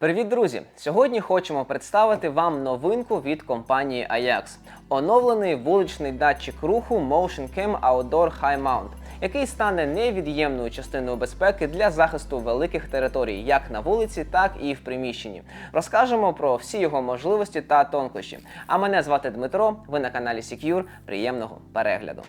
Привіт, друзі! Сьогодні хочемо представити вам новинку від компанії Ajax. Оновлений вуличний датчик руху Motion Cam Outdoor High Mount, який стане невід'ємною частиною безпеки для захисту великих територій, як на вулиці, так і в приміщенні. Розкажемо про всі його можливості та тонкощі. А мене звати Дмитро. Ви на каналі Secure. Приємного перегляду.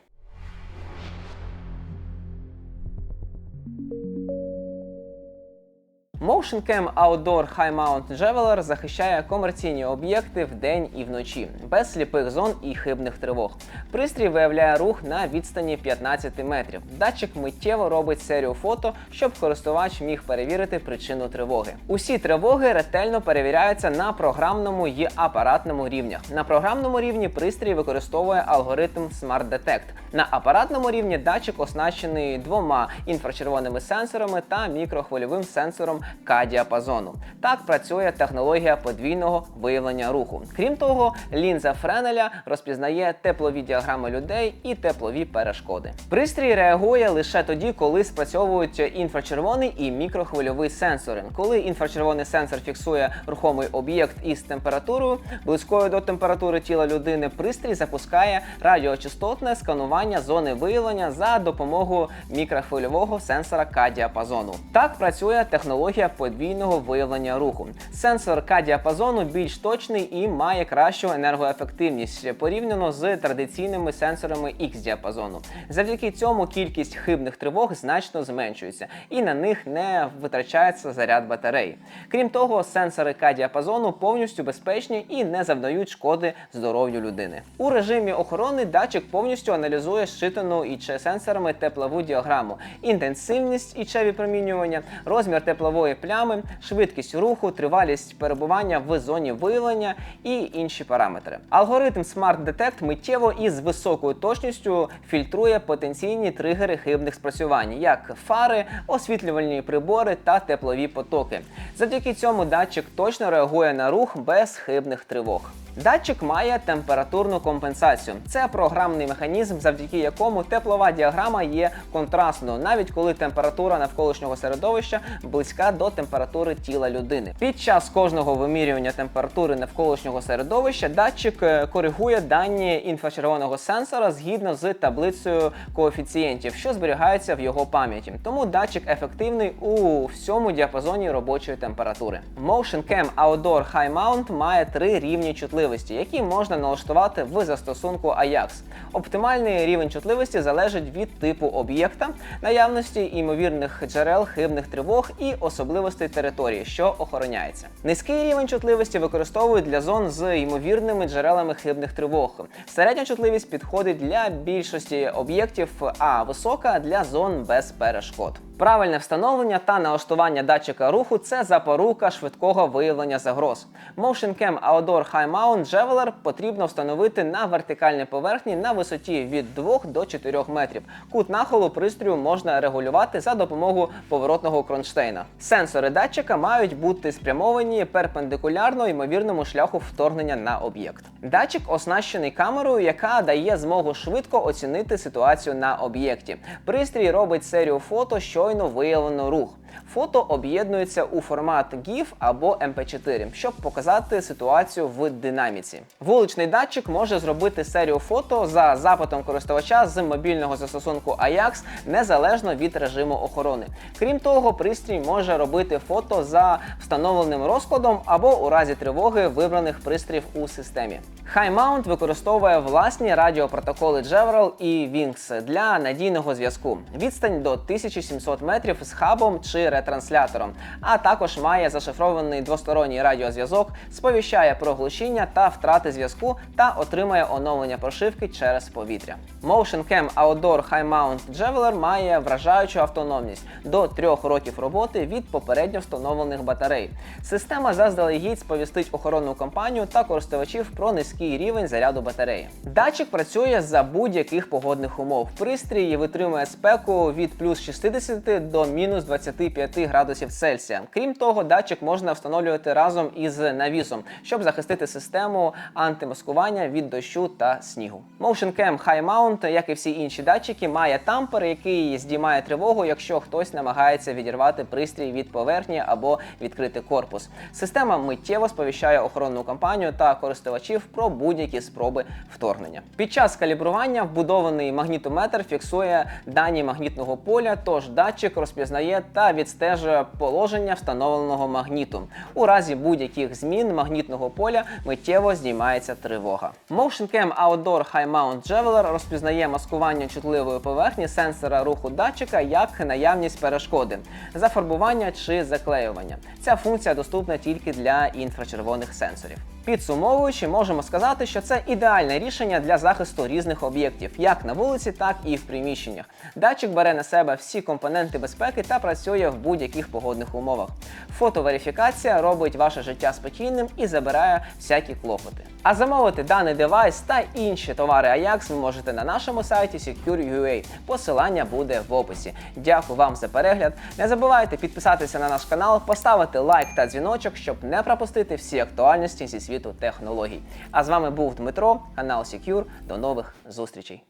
Motion Cam Outdoor High Mount Javeler захищає комерційні об'єкти вдень і вночі, без сліпих зон і хибних тривог. Пристрій виявляє рух на відстані 15 метрів. Датчик миттєво робить серію фото, щоб користувач міг перевірити причину тривоги. Усі тривоги ретельно перевіряються на програмному і апаратному рівнях. На програмному рівні пристрій використовує алгоритм Smart Detect. На апаратному рівні датчик оснащений двома інфрачервоними сенсорами та мікрохвильовим сенсором К-діапазону. Так працює технологія подвійного виявлення руху. Крім того, лінза Френеля розпізнає теплові діаграми людей і теплові перешкоди. Пристрій реагує лише тоді, коли спрацьовують інфрачервоний і мікрохвильовий сенсори. Коли інфрачервоний сенсор фіксує рухомий об'єкт із температурою, близькою до температури тіла людини, пристрій запускає радіочастотне сканування зони виявлення за допомогою мікрохвильового сенсора К-діапазону. Так працює технологія подвійного виявлення руху. Сенсор К-діапазону більш точний і має кращу енергоефективність порівняно з традиційними сенсорами X-діапазону. Завдяки цьому кількість хибних тривог значно зменшується, і на них не витрачається заряд батареї. Крім того, сенсори К-діапазону повністю безпечні і не завдають шкоди здоров'ю людини. У режимі охорони датчик повністю аналізує щитану ІЧ сенсорами теплову діаграму, інтенсивність ІЧ випромінювання, розмір теплової плями, швидкість руху, тривалість перебування в зоні виявлення і інші параметри. Алгоритм Smart Detect миттєво і з високою точністю фільтрує потенційні тригери хибних спрацювань, як фари, освітлювальні прибори та теплові потоки. Завдяки цьому датчик точно реагує на рух без хибних тривог. Датчик має температурну компенсацію. Це програмний механізм, завдяки якому теплова діаграма є контрастною, навіть коли температура навколишнього середовища близька до температури тіла людини. Під час кожного вимірювання температури навколишнього середовища датчик е, коригує дані інфрачервоного сенсора згідно з таблицею коефіцієнтів, що зберігаються в його пам'яті. Тому датчик ефективний у всьому діапазоні робочої температури. Motion Cam Outdoor High Mount має три рівні чутливості, які можна налаштувати в застосунку Ajax. Оптимальний рівень чутливості залежить від типу об'єкта, наявності імовірних джерел хибних тривог і особливостей території, що охороняється. Низький рівень чутливості використовують для зон з ймовірними джерелами хибних тривог. Середня чутливість підходить для більшості об'єктів, а висока для зон без перешкод. Правильне встановлення та налаштування датчика руху це запорука швидкого виявлення загроз. Motion Cam Outdoor High Mount Javeler потрібно встановити на вертикальній поверхні на висоті від 2 до 4 метрів. Кут нахилу пристрою можна регулювати за допомогою поворотного кронштейна. Сенсори датчика мають бути спрямовані перпендикулярно ймовірному шляху вторгнення на об'єкт. Датчик оснащений камерою, яка дає змогу швидко оцінити ситуацію на об'єкті. Пристрій робить серію фото, щойно виявлено рух. Фото об'єднується у формат GIF або MP4, щоб показати ситуацію в динаміці. Вуличний датчик може зробити серію фото за запитом користувача з мобільного застосунку Ajax незалежно від режиму охорони. Крім того, пристрій може робити фото за встановленим розкладом або у разі тривоги вибраних пристроїв у системі. High Mount використовує власні радіопротоколи Jevral і Wings для надійного зв'язку. Відстань до 1700 метрів з хабом чи ретранслятором, а також має зашифрований двосторонній радіозв'язок, сповіщає про глушіння та втрати зв'язку та отримує оновлення прошивки через повітря. Motion Cam Outdoor High Mount Javeler має вражаючу автономність до 3 років роботи від попередньо встановлених батарей. Система заздалегідь сповістить охоронну компанію та користувачів про низький рівень заряду батареї. Датчик працює за будь-яких погодних умов. Пристрій витримує спеку від плюс 60 до мінус 25 25 градусів Цельсія. Крім того, датчик можна встановлювати разом із навісом, щоб захистити систему антимаскування від дощу та снігу. Motion Cam High Mount, як і всі інші датчики, має тампер, який здіймає тривогу, якщо хтось намагається відірвати пристрій від поверхні або відкрити корпус. Система миттєво сповіщає охоронну компанію та користувачів про будь-які спроби вторгнення. Під час калібрування вбудований магнітометр фіксує дані магнітного поля, тож датчик розпізнає та відстежує положення встановленого магніту. У разі будь-яких змін магнітного поля миттєво здіймається тривога. MotionCam Outdoor High Mount Javeler розпізнає маскування чутливої поверхні сенсора руху датчика як наявність перешкоди, зафарбування чи заклеювання. Ця функція доступна тільки для інфрачервоних сенсорів. Підсумовуючи, можемо сказати, що це ідеальне рішення для захисту різних об'єктів, як на вулиці, так і в приміщеннях. Датчик бере на себе всі компоненти безпеки та працює в будь-яких погодних умовах. Фотоверифікація робить ваше життя спокійним і забирає всякі клопоти. А замовити даний девайс та інші товари Ajax ви можете на нашому сайті Secure.ua. Посилання буде в описі. Дякую вам за перегляд. Не забувайте підписатися на наш канал, поставити лайк та дзвіночок, щоб не пропустити всі актуальності зі світу технологій. А з вами був Дмитро, канал Secure. До нових зустрічей.